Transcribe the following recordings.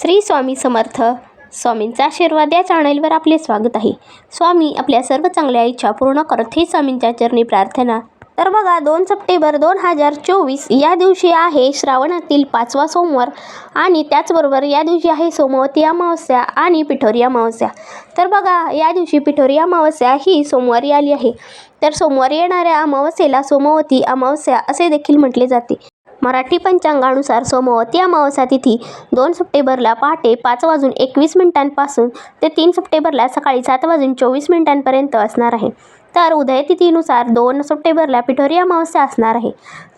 श्री स्वामी समर्थ. स्वामींचा आशीर्वाद या चॅनलवर आपले स्वागत आहे. स्वामी आपल्या सर्व चांगल्या इच्छा पूर्ण करत ही स्वामींच्या चरणी प्रार्थना. तर बघा दोन सप्टेंबर दोन हजार चोवीस या दिवशी आहे श्रावणातील पाचवा सोमवार आणि त्याचबरोबर या दिवशी आहे सोमवती अमावस्या आणि पिठोरी अमावस्या. तर बघा या दिवशी पिठोरी अमावस्या ही सोमवारी आली आहे. तर सोमवारी येणाऱ्या अमावस्येला सोमवती अमावस्या असे देखील म्हटले जाते. मराठी पंचांगानुसार सोमवती अमावस्या तिथी दोन सप्टेंबरला पहाटे पाच वाजून एकवीस मिनिटांपासून ते तीन सप्टेंबरला सकाळी सात वाजून चोवीस मिनिटांपर्यंत असणार आहे. तर उदयतिथीनुसार दोन सप्टेंबरला पिठोरी अमावस्या असणार आहे.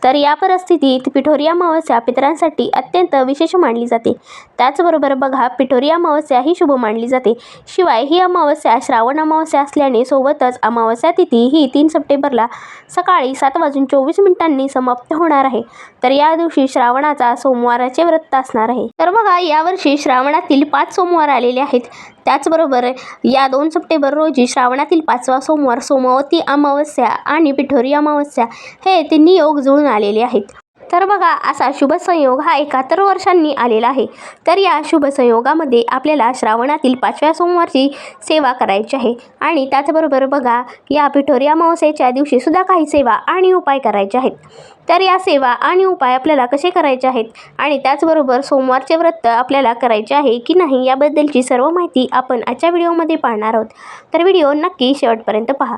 तर या परिस्थितीत पिठोरी अमावस्या पितरांसाठी अत्यंत विशेष मानली जाते. त्याचबरोबर बघा पिठोरी अमावस्या ही शुभ मानली जाते. शिवाय ही अमावस्या श्रावण अमावस्या असल्याने सोबतच अमावस्या तिथी ही तीन सप्टेंबरला सकाळी सात वाजून चोवीस मिनिटांनी समाप्त होणार आहे. तर या दिवशी श्रावणाचा सोमवाराचे व्रत असणार आहे. तर बघा यावर्षी श्रावणातील पाच सोमवार आलेले आहेत. त्याचबरोबर या दोन सप्टेंबर रोजी श्रावणातील पाचवा सोमवार सोमवती अमावस्या आणि पिठोरी अमावस्या हे तिन्ही योग जुळून आलेले आहेत. तर बघा असा शुभसंयोग हा एकाहत्तर वर्षांनी आलेला आहे. तर या शुभसंयोगामध्ये आपल्याला श्रावणातील पाचव्या सोमवारची सेवा करायची आहे. आणि त्याचबरोबर बघा या पिठोरी अमावस्येच्या दिवशीसुद्धा काही सेवा आणि उपाय करायचे आहेत. तर या सेवा आणि उपाय आपल्याला कसे करायचे आहेत? आणि त्याचबरोबर सोमवारचे व्रत आपल्याला करायचे आहे की नाही याबद्दलची सर्व माहिती आपण आजच्या व्हिडिओमध्ये पाहणार आहोत. तर व्हिडिओ नक्की शेवटपर्यंत पहा.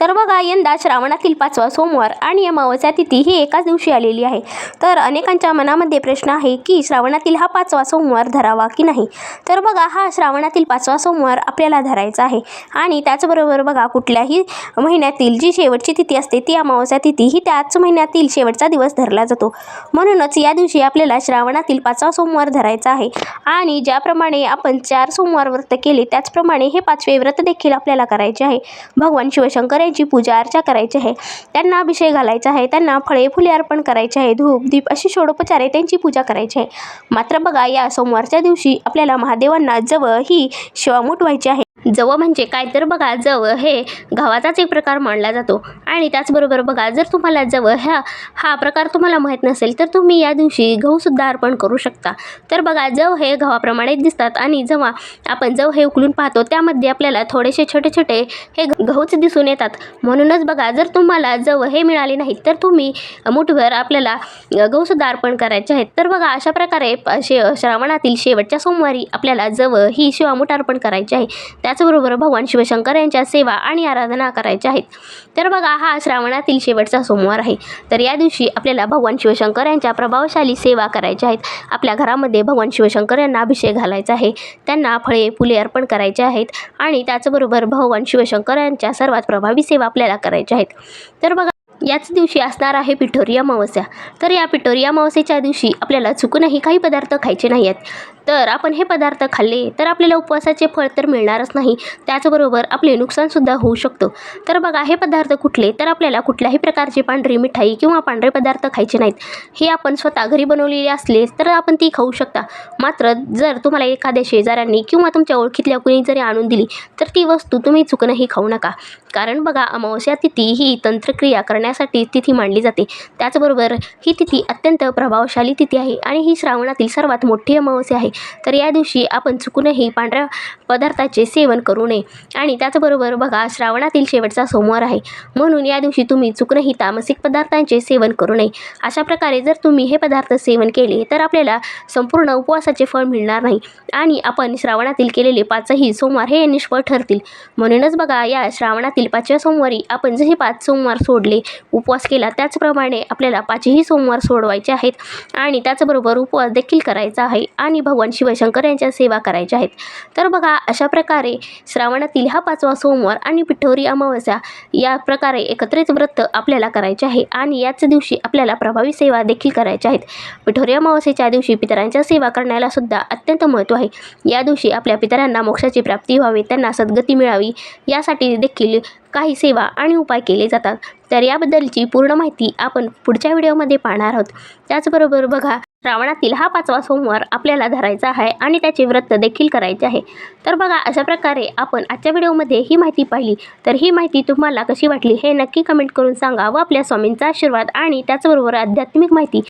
तर बघा यंदा श्रावणातील पाचवा सोमवार आणि अमावस्या तिथी ही एकाच दिवशी आलेली आहे. तर अनेकांच्या मनामध्ये प्रश्न आहे की श्रावणातील हा पाचवा सोमवार धरावा की नाही? तर बघा हा श्रावणातील पाचवा सोमवार आपल्याला धरायचा आहे. आणि त्याचबरोबर बघा कुठल्याही महिन्यातील जी शेवटची तिथी असते ती अमावस्या तिथी ही त्याच महिन्यातील शेवटचा दिवस धरला जातो. म्हणूनच या दिवशी आपल्याला श्रावणातील पाचवा सोमवार धरायचा आहे. आणि ज्याप्रमाणे आपण चार सोमवार व्रत केले त्याचप्रमाणे हे पाचवे व्रत देखील आपल्याला करायचे आहे. भगवान शिवशंकर करायची पूजा अर्चा करायची आहे त्यांना अभिषेक घालायचा आहे त्यांना फळे फुले अर्पण करायचे आहे धूप दीप अशी षोडोपचारे त्यांची पूजा करायची आहे. मात्र बघा या सोमवारच्या दिवशी आपल्याला महादेवांना जवळ ही शिवामूठ व्हायची आहे. जव म्हणजे काय तर बघा जव हे गव्हाचाच एक प्रकार मानला जातो. आणि त्याचबरोबर बघा जर तुम्हाला जव ह्या हा प्रकार तुम्हाला माहीत नसेल तर तुम्ही या दिवशी गहूसुद्धा अर्पण करू शकता. तर बघा जव हे गव्हाप्रमाणे दिसतात आणि जेव्हा आपण जव हे उकलून पाहतो त्यामध्ये आपल्याला थोडेसे छोटे छोटे हे गहूच दिसून येतात. म्हणूनच बघा जर तुम्हाला जव हे मिळाले नाहीत तर तुम्ही मुठभर आपल्याला गहूसुद्धा अर्पण करायचे आहेत. तर बघा अशा प्रकारे शे श्रावणातील शेवटच्या सोमवारी आपल्याला जव ही शिवामूठ अर्पण करायची आहे. त्याचबरोबर भगवान शिवशंकर यांच्या सेवा आणि आराधना करायच्या आहेत. तर बघा हा श्रावणातील शेवटचा सोमवार आहे. तर या दिवशी आपल्याला भगवान शिवशंकर यांच्या प्रभावशाली सेवा करायच्या आहेत. आपल्या घरामध्ये भगवान शिवशंकर यांना अभिषेक घालायचा आहे. त्यांना फळे फुले अर्पण करायचे आहेत आणि त्याचबरोबर भगवान शिवशंकर यांच्या सर्वात प्रभावी सेवा आपल्याला करायच्या आहेत. तर बघा याच दिवशी असणार आहे पिठोरी अमावस्या. तर या पिठोरी अमावस्येच्या दिवशी आपल्याला चुकूनही काही पदार्थ खायचे नाही आहेत. तर आपण हे पदार्थ खाल्ले तर आपल्याला उपवासाचे फळ तर मिळणारच नाही. त्याचबरोबर आपले नुकसानसुद्धा होऊ शकतो. तर बघा हे पदार्थ कुठले? तर आपल्याला कुठल्याही प्रकारची पांढरी मिठाई किंवा पांढरे पदार्थ खायचे नाहीत. हे आपण स्वतः घरी बनवलेले असले तर आपण ती खाऊ शकता. मात्र जर तुम्हाला एखाद्या शेजाऱ्यांनी किंवा तुमच्या ओळखीतल्या कुणी जरी आणून दिली तर ती वस्तू तुम्ही चुकूनही खाऊ नका. कारण बघा अमावस्या तिथी ही तंत्रक्रिया करण्यासाठी तिथी मांडली जाते. त्याचबरोबर ही तिथी अत्यंत प्रभावशाली तिथी आहे आणि ही श्रावणातील सर्वात मोठी अमावस्या आहे. तर या दिवशी आपण चुकूनही पांढऱ्या पदार्थाचे सेवन करू नये. आणि त्याचबरोबर बघा श्रावणातील शेवटचा सोमवार आहे. म्हणून या दिवशी तुम्ही चुकूनही तामसिक पदार्थांचे सेवन करू नये. अशा प्रकारे जर तुम्ही हे पदार्थ सेवन केले तर आपल्याला संपूर्ण उपवासाचे फळ मिळणार नाही. आणि आपण श्रावणातील केलेले पाचही सोमवार हे निष्फळ ठरतील. म्हणूनच बघा या श्रावणातील पाचव्या सोमवारी आपण जसे पाच सोमवार सोडले उपवास केला त्याचप्रमाणे आपल्याला पाचही सोमवार सोडवायचे आहेत. आणि त्याचबरोबर उपवास देखील करायचा आहे. आणि भगवान शिवशंकर यांच्या सेवा करायच्या आहेत. तर बघा अशा प्रकारे श्रावणातील हा पाचवा सोमवार आणि पिठोरी अमावस्या या प्रकारे एकत्रित व्रत आपल्याला करायचे आहे आणि याच दिवशी आपल्याला प्रभावी सेवा देखील करायच्या आहेत. पिठोरी अमावस्येच्या दिवशी पितरांच्या सेवा करण्याला सुद्धा अत्यंत महत्त्व आहे. या दिवशी आपल्या पितरांना मोक्षाची प्राप्ती व्हावी त्यांना सद्गती मिळावी यासाठी देखील काही सेवा आणि उपाय केले जातात. तर याबद्दलची पूर्ण माहिती आपण पुढच्या व्हिडिओमध्ये पाहणार आहोत. त्याचबरोबर बघा श्रावणातील हा पाचवा सोमवार आपल्याला धरायचा आहे आणि त्याचे व्रत देखील करायचे आहे. तर बघा अशा प्रकारे आपण आजच्या व्हिडिओमध्ये ही माहिती पाहिली. तर ही माहिती तुम्हाला कशी वाटली हे नक्की कमेंट करून सांगा व आपल्या स्वामींचा आशीर्वाद आणि त्याचबरोबर आध्यात्मिक माहिती